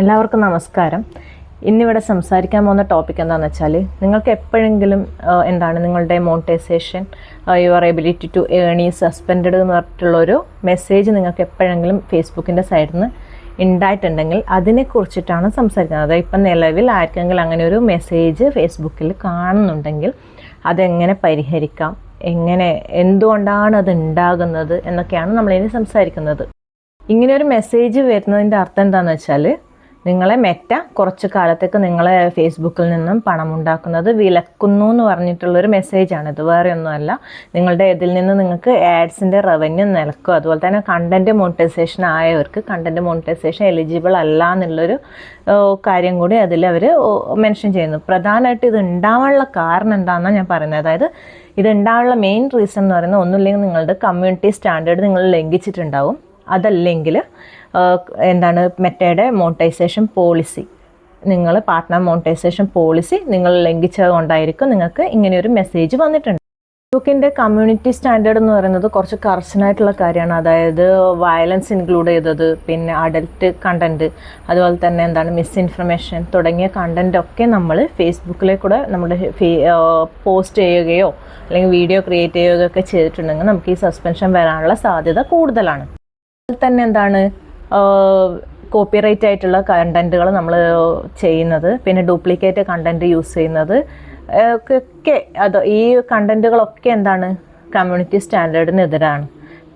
എല്ലാവർക്കും നമസ്കാരം. ഇന്നിവിടെ സംസാരിക്കാൻ പോകുന്ന ടോപ്പിക് എന്താണെന്ന് വെച്ചാൽ നിങ്ങൾക്ക് എപ്പോഴെങ്കിലും എന്താണ് നിങ്ങളുടെ monetisation your ability to earn ഈ സസ്പെൻഡഡ് എന്ന് പറഞ്ഞിട്ടുള്ളൊരു മെസ്സേജ് നിങ്ങൾക്ക് എപ്പോഴെങ്കിലും ഫേസ്ബുക്കിന്റെ സൈഡിൽ നിന്ന് ഉണ്ടായിട്ടുണ്ടെങ്കിൽ അതിനെക്കുറിച്ചിട്ടാണ് സംസാരിക്കുന്നത്. അതായത് ഇപ്പം നിലവിൽ ആർക്കെങ്കിലും അങ്ങനെ ഒരു മെസ്സേജ് ഫേസ്ബുക്കിൽ കാണുന്നുണ്ടെങ്കിൽ അതെങ്ങനെ പരിഹരിക്കാം? എങ്ങനെ എന്തുകൊണ്ടാണ് അത് ഉണ്ടാകുന്നത് എന്നൊക്കെയാണ് നമ്മളിനി സംസാരിക്കുന്നത്. ഇങ്ങനെ ഒരു മെസ്സേജ് വരുന്നതിന്റെ അർത്ഥം എന്താണെന്ന് വെച്ചാൽ നിങ്ങളെ മെറ്റ കുറച്ച് കാലത്തേക്ക് നിങ്ങളെ ഫേസ്ബുക്കിൽ നിന്നും പണം ഉണ്ടാക്കുന്നത് വിലക്കുന്നു എന്ന് പറഞ്ഞിട്ടുള്ളൊരു മെസ്സേജാണ്. ഇത് വേറെ ഒന്നുമല്ല നിങ്ങളുടെ ഇതിൽ നിന്ന് നിങ്ങൾക്ക് ആഡ്സിന്റെ റവന്യൂ നിലക്കും. അതുപോലെ തന്നെ കണ്ടന്റ് മോണിറ്റൈസേഷൻ ആയവർക്ക് കണ്ടന്റ് മോണിറ്റൈസേഷൻ എലിജിബിൾ അല്ല എന്നുള്ളൊരു കാര്യം കൂടി അതിൽ അവർ മെൻഷൻ ചെയ്യുന്നു. പ്രധാനമായിട്ട് ഇത് ഉണ്ടാവാനുള്ള കാരണം എന്താണെന്നാണ് ഞാൻ പറയുന്നത്. അതായത് ഇത് ഉണ്ടാവാനുള്ള മെയിൻ റീസൺ എന്ന് പറയുന്നത് ഒന്നുമില്ലെങ്കിൽ നിങ്ങളുടെ കമ്മ്യൂണിറ്റി സ്റ്റാൻഡേർഡ് നിങ്ങൾ ലംഘിച്ചിട്ടുണ്ടാവും. അതല്ലെങ്കിൽ എന്താണ് മെറ്റയുടെ മോണിറ്റൈസേഷൻ പോളിസി നിങ്ങൾ പാർട്ട്ണർ മോണിറ്റൈസേഷൻ പോളിസി നിങ്ങൾ ലംഘിച്ചത് കൊണ്ടായിരിക്കും നിങ്ങൾക്ക് ഇങ്ങനെയൊരു മെസ്സേജ് വന്നിട്ടുണ്ട്. ഫേസ്ബുക്കിന്റെ കമ്മ്യൂണിറ്റി സ്റ്റാൻഡേർഡ് എന്ന് പറയുന്നത് കുറച്ച് കർശനായിട്ടുള്ള കാര്യമാണ്. അതായത് വയലൻസ് ഇൻക്ലൂഡ് ചെയ്തത് പിന്നെ അഡൽട്ട് കണ്ടന്റ് അതുപോലെ തന്നെ എന്താണ് മിസ്ഇൻഫർമേഷൻ തുടങ്ങിയ കണ്ടന്റൊക്കെ നമ്മൾ ഫേസ്ബുക്കിലെ കൂടെ നമ്മുടെ പോസ്റ്റ് ചെയ്യുകയോ അല്ലെങ്കിൽ വീഡിയോ ക്രിയേറ്റ് ചെയ്യുകയോ ഒക്കെ ചെയ്തിട്ടുണ്ടെങ്കിൽ നമുക്ക് ഈ സസ്പെൻഷൻ വരാനുള്ള സാധ്യത കൂടുതലാണ്. അതുപോലെ തന്നെ എന്താണ് കോപ്പിറൈറ്റ് ആയിട്ടുള്ള കണ്ടന്റുകൾ നമ്മൾ ചെയ്യുന്നത് പിന്നെ ഡ്യൂപ്ലിക്കേറ്റ് കണ്ടന്റ് യൂസ് ചെയ്യുന്നത് ഒക്കെ അത് ഈ കണ്ടന്റുകളൊക്കെ എന്താണ്? കമ്മ്യൂണിറ്റി സ്റ്റാൻഡേർഡിനെതിരാണ്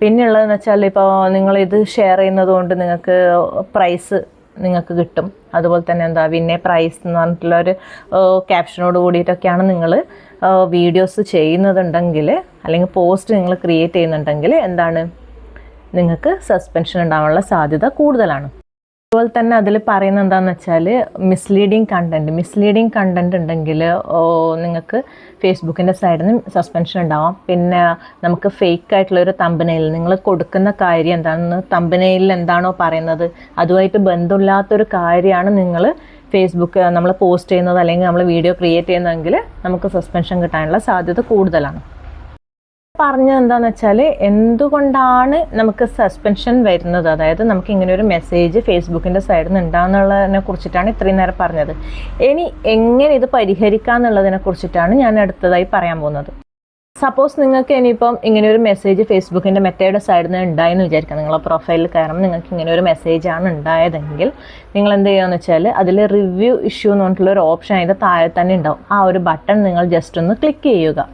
പിന്നെയുള്ളതെന്ന് വെച്ചാൽ ഇപ്പോൾ നിങ്ങൾ ഇത് ഷെയർ ചെയ്യുന്നത് കൊണ്ട് നിങ്ങൾക്ക് പ്രൈസ് നിങ്ങൾക്ക് കിട്ടും. അതുപോലെ തന്നെ എന്താ പിന്നെ പ്രൈസ് എന്ന് പറഞ്ഞിട്ടുള്ള ഒരു ക്യാപ്ഷനോട് കൂടിയിട്ടൊക്കെയാണ് നിങ്ങൾ വീഡിയോസ് ചെയ്യുന്നതുണ്ടെങ്കിൽ അല്ലെങ്കിൽ പോസ്റ്റ് നിങ്ങൾ ക്രിയേറ്റ് ചെയ്യുന്നുണ്ടെങ്കിൽ എന്താണ് നിങ്ങൾക്ക് സസ്പെൻഷൻ ഉണ്ടാവാനുള്ള സാധ്യത കൂടുതലാണ്. അതുപോലെ തന്നെ അതിൽ പറയുന്ന എന്താണെന്ന് വെച്ചാൽ മിസ്ലീഡിങ് കണ്ടന്റ് മിസ്ലീഡിങ് കണ്ടന്റ് ഉണ്ടെങ്കിൽ നിങ്ങൾക്ക് ഫേസ്ബുക്കിന്റെ സൈഡിൽ നിന്ന് സസ്പെൻഷൻ ഉണ്ടാവാം. പിന്നെ നമുക്ക് ഫേക്ക് ആയിട്ടുള്ള ഒരു തമ്പനയിൽ നിങ്ങൾ കൊടുക്കുന്ന കാര്യം എന്താണെന്ന് തമ്പനയിൽ എന്താണോ പറയുന്നത് അതുമായിട്ട് ബന്ധമില്ലാത്തൊരു കാര്യമാണ് നിങ്ങൾ ഫേസ്ബുക്ക് നമ്മൾ പോസ്റ്റ് ചെയ്യുന്നത് അല്ലെങ്കിൽ നമ്മൾ വീഡിയോ ക്രിയേറ്റ് ചെയ്യുന്നതെങ്കിൽ നമുക്ക് സസ്പെൻഷൻ കിട്ടാനുള്ള സാധ്യത കൂടുതലാണ്. പറഞ്ഞത് എന്താന്ന് വെച്ചാൽ എന്തുകൊണ്ടാണ് നമുക്ക് സസ്പെൻഷൻ വരുന്നത്? അതായത് നമുക്ക് ഇങ്ങനെ ഒരു മെസ്സേജ് ഫേസ്ബുക്കിന്റെ സൈഡിൽ നിന്ന് ഉണ്ടാകുന്നുള്ളതിനെ കുറിച്ചിട്ടാണ് ഇത്രയും നേരം പറഞ്ഞത്. ഇനി എങ്ങനെ ഇത് പരിഹരിക്കാം എന്നുള്ളതിനെ കുറിച്ചിട്ടാണ് ഞാൻ അടുത്തതായി പറയാൻ പോകുന്നത്. സപ്പോസ് നിങ്ങൾക്ക് ഇനിയിപ്പം ഇങ്ങനെ ഒരു മെസ്സേജ് ഫേസ്ബുക്കിന്റെ മെറ്റയുടെ സൈഡിൽ നിന്ന് ഉണ്ടായെന്ന് വിചാരിക്കാം. നിങ്ങളെ പ്രൊഫൈലിൽ കയറുമ്പോൾ നിങ്ങൾക്ക് ഇങ്ങനെ ഒരു മെസ്സേജാണ് ഉണ്ടായതെങ്കിൽ നിങ്ങൾ എന്ത് ചെയ്യുകയെന്ന് വെച്ചാൽ അതിൽ റിവ്യൂ ഇഷ്യൂ എന്ന് പറഞ്ഞിട്ടുള്ള ഒരു ഓപ്ഷൻ അതിന്റെ താഴെ തന്നെ ഉണ്ടാവും. ആ ഒരു ബട്ടൺ നിങ്ങൾ ജസ്റ്റ് ഒന്ന് ക്ലിക്ക് ചെയ്യുക.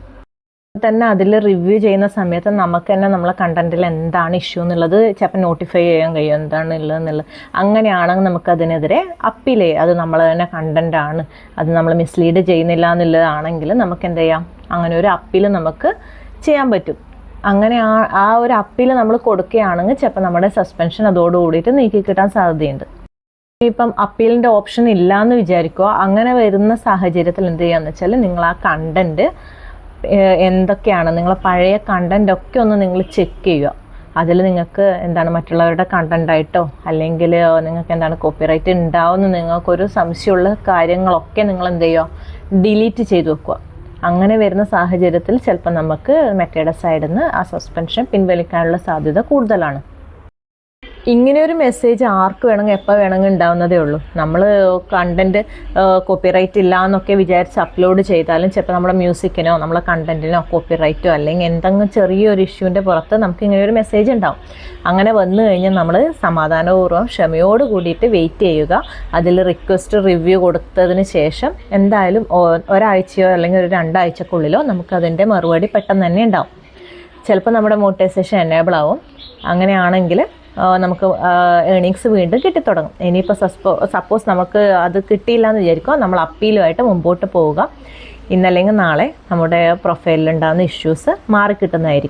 തന്നെ അതിൽ റിവ്യൂ ചെയ്യുന്ന സമയത്ത് നമുക്ക് തന്നെ നമ്മളെ കണ്ടന്റിൽ എന്താണ് ഇഷ്യൂ എന്നുള്ളത് ചിലപ്പോൾ നോട്ടിഫൈ ചെയ്യാൻ കഴിയും. എന്താണ് ഉള്ളതെന്നുള്ളത് അങ്ങനെയാണെങ്കിൽ നമുക്ക് അതിനെതിരെ അപ്പീൽ ചെയ്യാം. അത് നമ്മൾ തന്നെ കണ്ടന്റ് ആണ്. അത് നമ്മൾ മിസ്ലീഡ് ചെയ്യുന്നില്ല എന്നുള്ളതാണെങ്കിൽ നമുക്ക് എന്ത് ചെയ്യാം? അങ്ങനെ ഒരു അപ്പീൽ നമുക്ക് ചെയ്യാൻ പറ്റും. അങ്ങനെ ആ ആ ഒരു അപ്പീൽ നമ്മൾ കൊടുക്കുകയാണെങ്കിൽ ചിലപ്പോൾ നമ്മുടെ സസ്പെൻഷൻ അതോടുകൂടിയിട്ട് നീക്കി കിട്ടാൻ സാധ്യതയുണ്ട്. ഇപ്പം അപ്പീലിന്റെ ഓപ്ഷൻ ഇല്ല എന്ന് വിചാരിക്കുക. അങ്ങനെ വരുന്ന സാഹചര്യത്തിൽ എന്ത് ചെയ്യാന്ന് വെച്ചാൽ നിങ്ങൾ ആ കണ്ടന്റ് എന്തൊക്കെയാണ്? നിങ്ങൾ പഴയ കണ്ടന്റ് ഒക്കെ ഒന്ന് നിങ്ങൾ ചെക്ക് ചെയ്യുക. അതിൽ നിങ്ങൾക്ക് എന്താണ് മറ്റുള്ളവരുടെ കണ്ടന്റ് ആയിട്ടോ അല്ലെങ്കിൽ നിങ്ങൾക്ക് എന്താണ് കോപ്പിറൈറ്റ് ഉണ്ടാവുമെന്ന് നിങ്ങൾക്കൊരു സംശയമുള്ള കാര്യങ്ങളൊക്കെ നിങ്ങൾ എന്ത് ചെയ്യുക? ഡിലീറ്റ് ചെയ്ത് വെക്കുക. അങ്ങനെ വരുന്ന സാഹചര്യത്തിൽ ചിലപ്പോൾ നമുക്ക് മെറ്റയുടെ സൈഡിൽ നിന്ന് ആ സസ്പെൻഷൻ പിൻവലിക്കാനുള്ള സാധ്യത കൂടുതലാണ്. ഇങ്ങനെ ഒരു മെസ്സേജ് ആർക്ക് വേണമെങ്കിൽ എപ്പോൾ വേണമെങ്കിൽ ഉണ്ടാവുന്നതേ ഉള്ളൂ. നമ്മൾ കണ്ടന്റ് കോപ്പിറൈറ്റ് ഇല്ല എന്നൊക്കെ വിചാരിച്ച് അപ്ലോഡ് ചെയ്താലും ചിലപ്പോൾ നമ്മുടെ മ്യൂസിക്കിനോ നമ്മളെ കണ്ടന്റിനോ കോപ്പിറൈറ്റോ അല്ലെങ്കിൽ എന്തെങ്കിലും ചെറിയൊരു ഇഷ്യൂവിന്റെ പുറത്ത് നമുക്ക് ഇങ്ങനെ ഒരു മെസ്സേജ് ഉണ്ടാവും. അങ്ങനെ വന്നു കഴിഞ്ഞാൽ നമ്മൾ സമാധാനപൂർവം ക്ഷമയോട് കൂടിയിട്ട് വെയിറ്റ് ചെയ്യുക. അതിൽ റിക്വസ്റ്റ് റിവ്യൂ കൊടുത്തതിന് ശേഷം എന്തായാലും ഒരാഴ്ചയോ അല്ലെങ്കിൽ ഒരു രണ്ടാഴ്ചക്കുള്ളിലോ നമുക്കതിന്റെ മറുപടി പെട്ടെന്ന് തന്നെ ഉണ്ടാവും. ചിലപ്പോൾ നമ്മുടെ മോട്ടിവേഷൻ എനേബിൾ ആവും. അങ്ങനെയാണെങ്കിൽ നമുക്ക് ഏണിങ്സ് വീണ്ടും കിട്ടിത്തുടങ്ങും. ഇനിയിപ്പോൾ സസ്പോ സപ്പോസ് നമുക്ക് അത് കിട്ടിയില്ല എന്ന് വിചാരിക്കുക നമ്മൾ അപ്പീലുമായിട്ട് മുമ്പോട്ട് പോവുക. ഇന്നല്ലെങ്കിൽ നാളെ നമ്മുടെ പ്രൊഫൈലിൽ ഉണ്ടാകുന്ന ഇഷ്യൂസ് മാറിക്കിട്ടുന്നതായിരിക്കും.